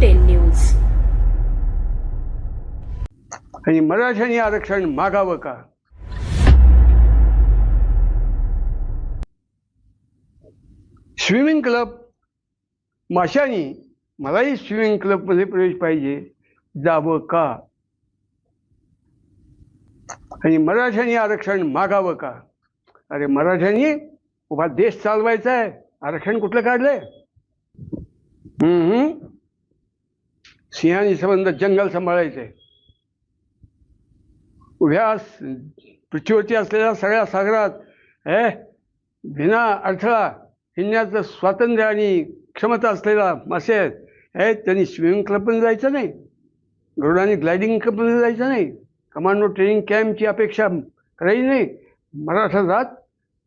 Ten news आणि मराठ्यांनी आरक्षण मागावं का? स्विमिंग क्लब माशानी मलाही स्विमिंग क्लबमध्ये प्रवेश पाहिजे जावं का? आणि मराठ्यांनी आरक्षण मागावं का? अरे मराठ्यांनी उभा देश चालवायचा आहे. आरक्षण कुठलं काढलंय? हम्म. सिंहानी संबंध जंगल सांभाळायचे. उभ्या पृथ्वीवरती असलेल्या सगळ्या सागरात हे विना अडथळा हिंडण्याचं स्वातंत्र्य आणि क्षमता असलेला मासे आहेत हे त्यांनी स्विमिंग क्लबमध्ये जायचं नाही. गरुडाने ग्लायडिंग क्लबमध्ये जायचं नाही. कमांडो ट्रेनिंग कॅम्पची अपेक्षा करायची नाही. मराठा जात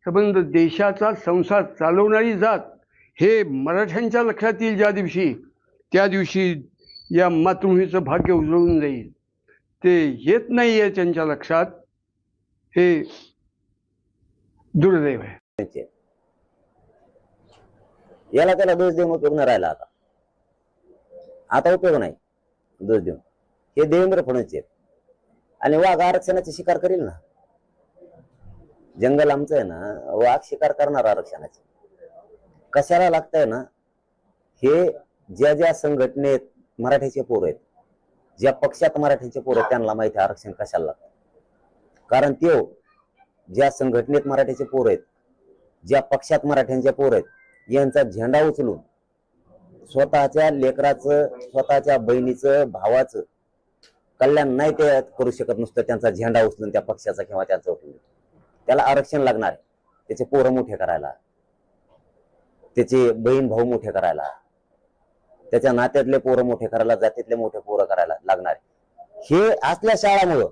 संबंध देशाचा संसार चालवणारी जात हे मराठ्यांच्या लक्षात येईल ज्या दिवशी. त्या दिवशी या मातृभूमीचं भाग्य उजळून जाईल. ते येत नाही आहे त्यांच्या लक्षात. हे दुर्दैव आहे. याला त्याला दोष देऊन उपयोग नाही राहिला आता. आता उपयोग नाही. दोष देऊन. हे देवेंद्र फडणवीस आहेत. आणि वाघ आरक्षणाची शिकार करील ना? जंगल आमचं आहे ना वाघ शिकार करणार आरक्षणाची. कशाला लागतंय ना? हे ज्या ज्या संघटनेत मराठीचे पोर आहेत. ज्या पक्षात मराठीचे पोर आहेत त्यांना माहिती आहे आरक्षण कशाला लागतं. कारण त्यो ज्या संघटनेत मराठीचे पोर आहेत ज्या पक्षात मराठ्यांचे पोर आहेत यांचा झेंडा उचलून स्वतःच्या लेकराचं स्वतःच्या बहिणीचं भावाचं कल्याण नाही ते करू शकत नुसतं त्यांचा झेंडा उचलून त्या पक्षाचा किंवा त्याचा उचलून. त्याला आरक्षण लागणार आहे. त्याचे पोरं मोठे करायला. त्याचे बहीण भाऊ मोठे करायला. त्याच्या नात्यातले पोरं मोठे करायला जातीतले मोठे पोरं करायला लागणार हे असल्या शाळामुळं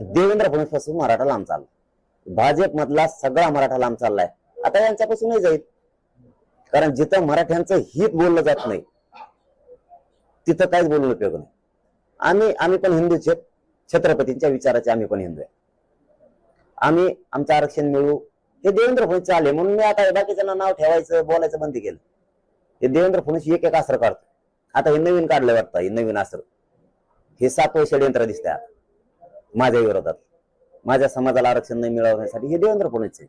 देवेंद्र फडणवीसपासून मराठा लांब चालला. भाजप मधला सगळा मराठा लांब चाललाय. आता यांच्यापासूनही जाईल. कारण जिथं मराठ्यांचं हित बोललं जात नाही तिथं काहीच बोलून उपयोग नाही. आम्ही आम्ही पण हिंदू आहेत छत्रपतींच्या विचाराचे आम्ही पण हिंदू आहे. आम्ही आमचं आरक्षण मिळवू. हे देवेंद्र फडणवीस आले म्हणून मी आता बाकीच्यांना नाव ठेवायचं बोलायचं बंद केलं. हे देवेंद्र फडणवीस एक एक आसर काढतो आता हे नवीन काढलं वाटतं हे नवीन आसर. हे सातवं षडयंत्र दिसतंय आता माझ्या विरोधात. माझ्या समाजाला आरक्षण न मिळवण्यासाठी हे देवेंद्र फडणवीस आहे